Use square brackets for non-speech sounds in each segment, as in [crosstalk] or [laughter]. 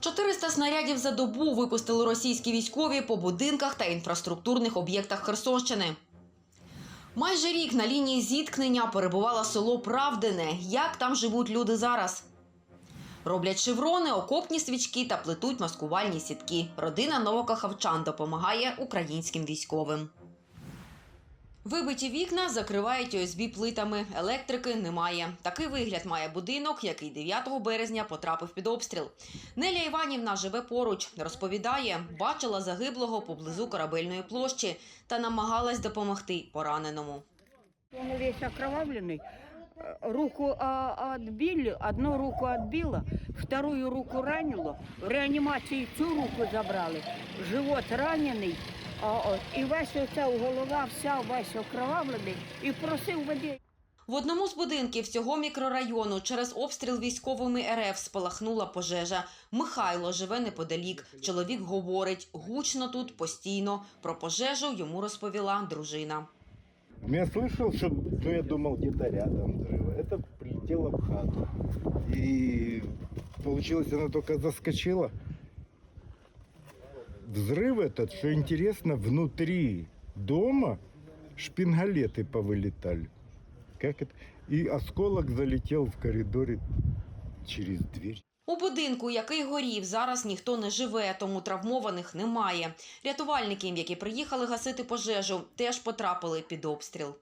400 снарядів за добу випустили російські військові по будинках та інфраструктурних об'єктах Херсонщини. Майже рік на лінії зіткнення перебувало село Правдине. Як там живуть люди зараз? Роблять шеврони, окопні свічки та плетуть маскувальні сітки. Родина новокахавчан допомагає українським військовим. Вибиті вікна закривають ОСБ плитами. Електрики немає. Такий вигляд має будинок, який 9 березня потрапив під обстріл. Неля Іванівна живе поруч. Розповідає, бачила загиблого поблизу корабельної площі та намагалась допомогти пораненому. Он весь окровавленный. Э, Руку а, отбили, одну руку отбила, вторую руку ранило. В реанімації цю руку забрали. Живот ранений. А, от, і весь оця голова вся весь окровавлений і просив води. В одному з будинків цього мікрорайону через обстріл військовими РФ спалахнула пожежа. Михайло живе неподалік. Чоловік говорить, гучно тут постійно. Про пожежу йому розповіла дружина. Я слышал, что, ну, я думал, где-то рядом взрыв. Это прилетело в хату. И получилось, она только заскочила. Взрыв этот, что интересно, внутри дома шпингалеты повылетали. Как это? И осколок залетел в коридоре через дверь. У будинку, який горів, зараз ніхто не живе, тому травмованих немає. Рятувальники, які приїхали гасити пожежу, теж потрапили під обстріл.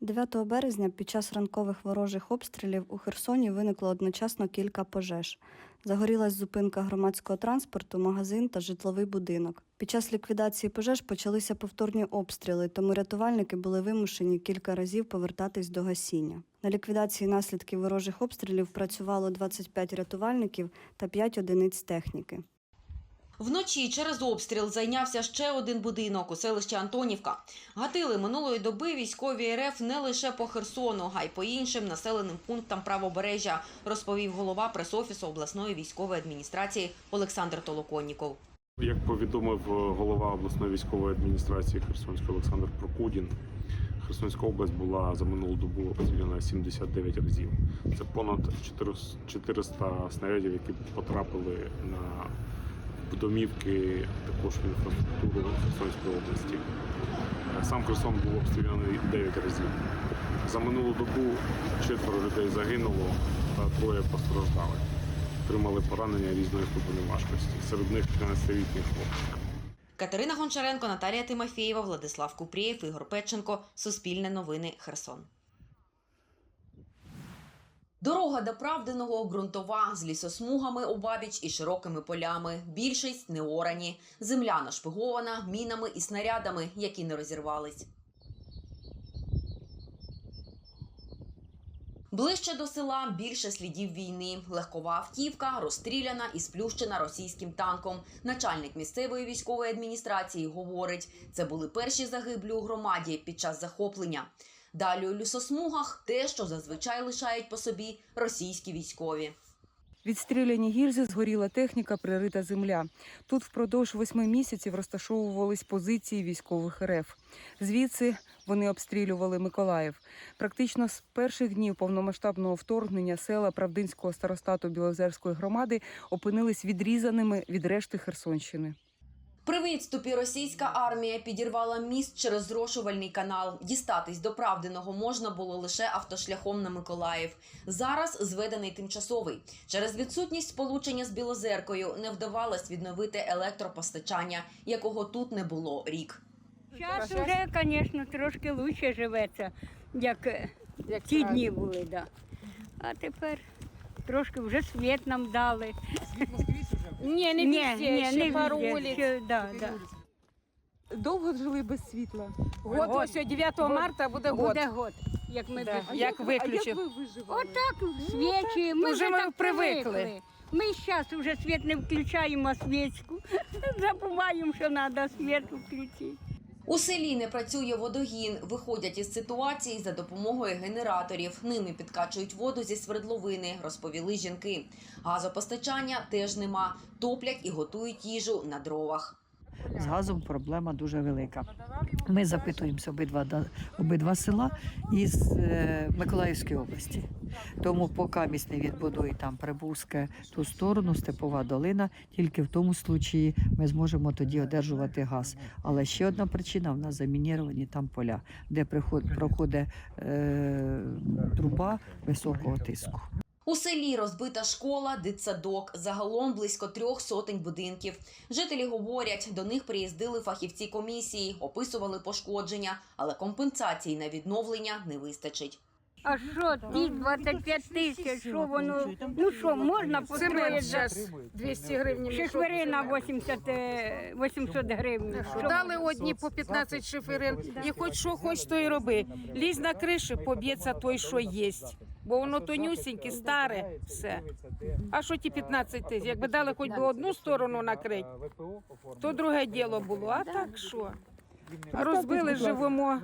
9 березня під час ранкових ворожих обстрілів у Херсоні виникло одночасно кілька пожеж. Загорілась зупинка громадського транспорту, магазин та житловий будинок. Під час ліквідації пожеж почалися повторні обстріли, тому рятувальники були вимушені кілька разів повертатись до гасіння. На ліквідації наслідків ворожих обстрілів працювало 25 рятувальників та 5 одиниць техніки. Вночі через обстріл зайнявся ще один будинок у селищі Антонівка. Гатили минулої доби військові РФ не лише по Херсону, а й по іншим населеним пунктам правобережжя, розповів голова пресофісу обласної військової адміністрації Олександр Толоконніков. Як повідомив е, голова обласної військової адміністрації Херсонської Олександр Прокудін, Херсонська область була за минулу добу обстріляна 79 разів. Це понад 400 400 снарядів, які потрапили на домівки, також в інфраструктуру Херсонської області. Е, Сам Херсон був обстріляний 9 разів. За минулу добу четверо людей загинуло та троє постраждали. Отримали поранення різної ступені важкості. Серед них 15-літній хлопчик. Катерина Гончаренко, Наталія Тимофєєва, Владислав Купрієв, Ігор Печенко. Суспільне новини Херсон. Дорога до Правдиного ґрунтова з лісосмугами обабіч і широкими полями. Більшість не орані. Земля нашпигована мінами і снарядами, які не розірвались. Ближче до села більше слідів війни. Легкова автівка розстріляна і сплющена російським танком. Начальник місцевої військової адміністрації говорить, це були перші загиблі у громаді під час захоплення. Далі у лісосмугах те, що зазвичай лишають по собі російські військові. Відстріляні гільзи, згоріла техніка, пририта земля. Тут впродовж восьми місяців розташовувались позиції військових РФ. Звідси вони обстрілювали Миколаїв. Практично з перших днів повномасштабного вторгнення села Правдинського старостату Білозерської громади опинились відрізаними від решти Херсонщини. При відступі російська армія підірвала міст через зрошувальний канал. Дістатись до Правдиного можна було лише автошляхом на Миколаїв. Зараз зведений тимчасовий. Через відсутність сполучення з Білозеркою не вдавалось відновити електропостачання, якого тут не було рік. Зараз вже, звісно, трошки краще живеться, як, е, ті дні були, да. А тепер трошки вже світ нам дали. Ні, не Ні, везде, ні, ще не паролі. везде, ще, да, да. Довго жили без світла. Год, ось 9 марта буде год. Буде год, як ми Да. А Як виключив. А як ви виживали? Отак свічі, ми Вже вже ми так привикли. привикли. Ми зараз вже світ не включаємо, а свічку. [laughs] Забуваємо, що треба світ включити. У селі не працює водогін. Виходять із ситуації за допомогою генераторів. Ними підкачують воду зі свердловини, розповіли жінки. Газопостачання теж нема. Топлять і готують їжу на дровах. З газом проблема дуже велика. Ми запитуємося обидва, обидва села із е, Миколаївської області. Тому поки міст не відбудує там Прибузьке ту сторону, Степова долина, тільки в тому случаї ми зможемо тоді одержувати газ. Але ще одна причина в нас замініровані там поля, де проходить е, труба високого тиску. У селі розбита школа, дитсадок, загалом близько трьох сотень будинків. Жителі говорять, до них приїздили фахівці комісії, описували пошкодження, але компенсації на відновлення не вистачить. А що ті 25 тисяч, що воно, ну що, можна Цемент построїти? зараз 200 гривень. Шифери на 80, е, 800 гривень. Що Дали одні по 15 шиферин. І хоч що хоч, то й роби. Лізь на кришу, поб'ється той, що є. Бо воно тонюсіньке, старе, все. А що ті 15 тисяч? Якби дали хоч би одну сторону накрити, то друге діло було. А так що? Розбили, живемо.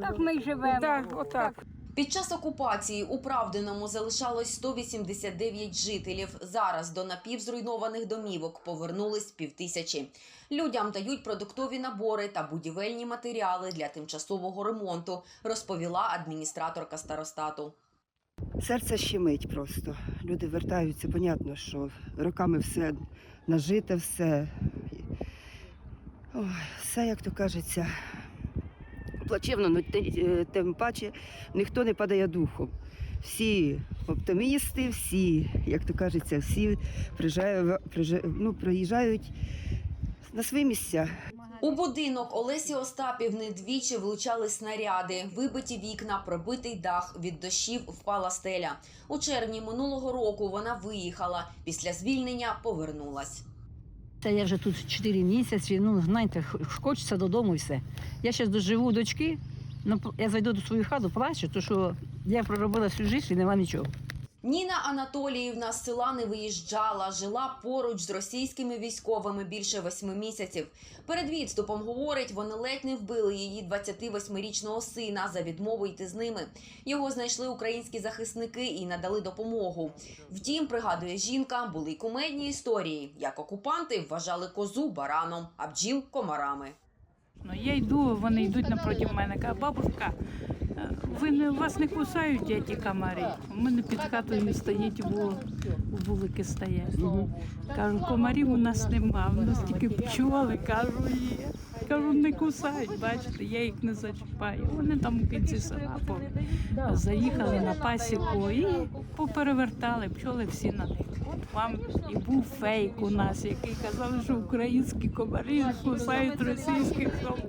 так ми й живемо. Так, отак. Під час окупації у Правдиному залишалось 189 жителів. Зараз до напівзруйнованих домівок повернулись півтисячі. Людям дають продуктові набори та будівельні матеріали для тимчасового ремонту, розповіла адміністраторка старостату. Серце щемить просто. Люди вертаються, понятно, що роками все нажите, все. Ой, все, як то кажеться, плачевно, те- е, тим паче ніхто не падає духом. Всі оптимісти, всі, як то кажеться, всі приїжджають, ну, приїжджають на свої місця. У будинок Олесі Остапівни двічі влучали снаряди, вибиті вікна, пробитий дах. Від дощів впала стеля. У червні минулого року вона виїхала. Після звільнення повернулась. Та я вже тут 4 місяці, ну знаєте, хочеться додому і все. Я зараз доживу дочки, ну, я зайду до свою хату, плачу, тому що я проробила всю життя і нема нічого. Ніна Анатоліївна з села не виїжджала, жила поруч з російськими військовими більше восьми місяців. Перед відступом говорить, вони ледь не вбили її 28-річного сина за відмову йти з ними. Його знайшли українські захисники і надали допомогу. Втім, пригадує жінка, були й кумедні історії, як окупанти вважали козу бараном, а бджіл комарами. Ну, я йду, вони йдуть напроти мене. Кажу, бабушка, ви не вас не кусають ті комари. У мене під хатою стоїть вул, вулики стоять. Кажу, комарів у нас нема, у нас тільки пчоли, кажу, є. Кажу, не кусають, бачите, я їх не зачіпаю. Вони там у кінці села заїхали на пасіку і поперевертали пчоли всі на них. Вам і був фейк у нас, який казав, що українські комарі кусають російських собак.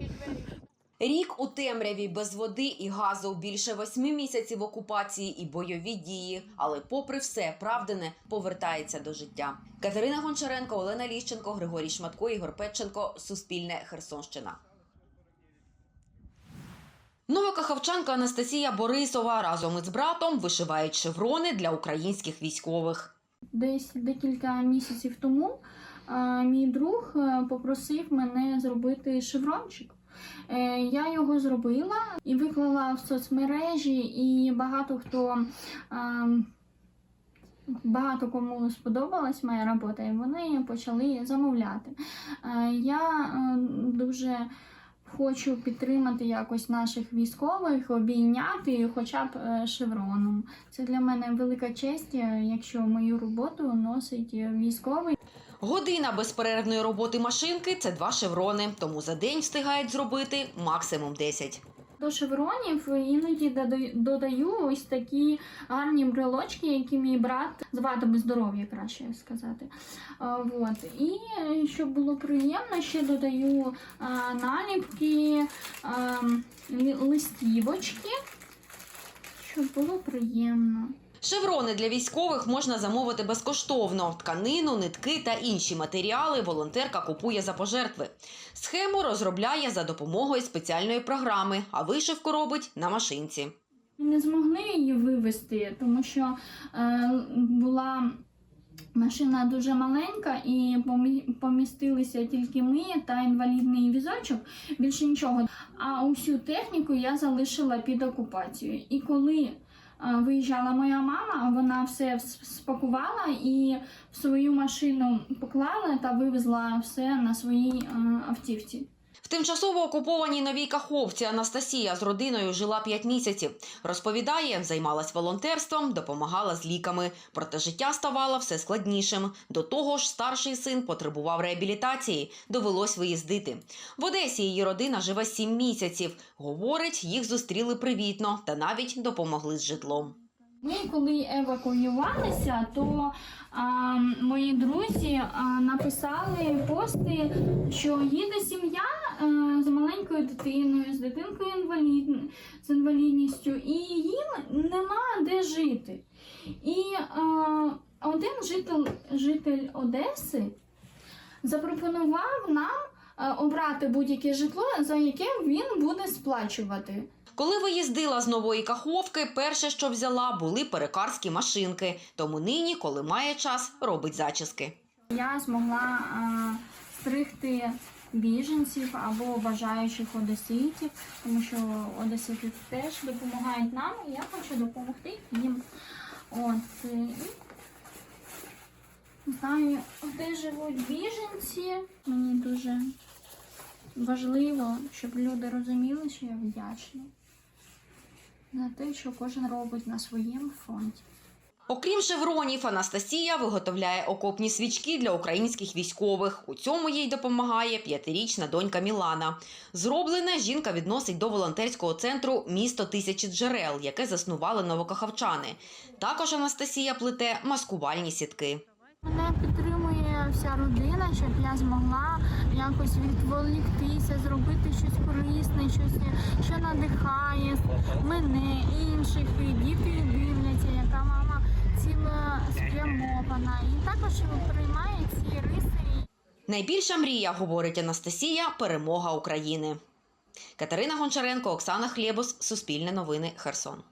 Рік у темряві без води і газу, більше восьми місяців окупації і бойові дії. Але, попри все, правдине повертається до життя. Катерина Гончаренко, Олена Ліщенко, Григорій Шматко, Ігор Петченко. Суспільне Херсонщина. Новокаховчанка Анастасія Борисова разом із братом вишивають шеврони для українських військових. Десь декілька місяців тому е, мій друг е, попросив мене зробити шеврончик. Е, Я його зробила і виклала в соцмережі, і багато хто е, багато кому сподобалась моя робота, і вони почали замовляти. Е, Я е, дуже хочу підтримати якось наших військових, обійняти хоча б шевроном. Це для мене велика честь, якщо мою роботу носить військовий. Година безперервної роботи машинки це два шеврони, тому за день встигають зробити максимум 10. До шевронів іноді додаю- ось такі гарні брелочки, які мій брат з вадами здоров'я, краще сказати. А, Вот. І щоб було приємно, ще додаю наліпки, листівочки, щоб було приємно. Шеврони для військових можна замовити безкоштовно. Тканину, нитки та інші матеріали волонтерка купує за пожертви. Схему розробляє за допомогою спеціальної програми, а вишивку робить на машинці. Не змогли її вивезти, тому що е, була машина дуже маленька і помістилися тільки ми та інвалідний візочок, більше нічого. А усю техніку я залишила під окупацією. І коли виїжджала моя мама, вона все спакувала і в свою машину поклала та вивезла все на своїй автівці. Тимчасово окупованій новій Каховці Анастасія з родиною жила 5 місяців. Розповідає, займалась волонтерством, допомагала з ліками. Проте життя ставало все складнішим. До того ж, старший син потребував реабілітації, довелось виїздити. В Одесі її родина живе 7 місяців. Говорить, їх зустріли привітно та навіть допомогли з житлом. Ми коли евакуювалися, то а, мої друзі а, написали пости, що їде сім'я а, з маленькою дитиною, з дитинкою інвалід... з інвалідністю, і їм нема де жити. І а, один житель, житель Одеси запропонував нам обрати будь-яке житло, за яке він буде сплачувати. Коли виїздила з нової Каховки, перше, що взяла, були перекарські машинки. Тому нині, коли має час, робить зачіски. Я змогла а, стригти біженців або бажаючих одеситів, тому що одесити теж допомагають нам, і я хочу допомогти їм. От і знаю, де живуть біженці. Мені дуже важливо, щоб люди розуміли, що я вдячна за те, що кожен робить на своєму фронті. Окрім шевронів, Анастасія виготовляє окопні свічки для українських військових. У цьому їй допомагає п'ятирічна донька Мілана. Зроблене жінка відносить до волонтерського центру Місто тисячі джерел, яке заснували новокахавчани. Також Анастасія плете маскувальні сітки. Мене підтримує вся родина, щоб я змогла якось відволіктися, зробити щось корисне, щось, що надихає мене, інших. І діти дивляться, яка мама цілеспрямована. І також приймає ці риси. Найбільша мрія, говорить Анастасія, перемога України. Катерина Гончаренко, Оксана Хлєбус, Суспільне новини, Херсон.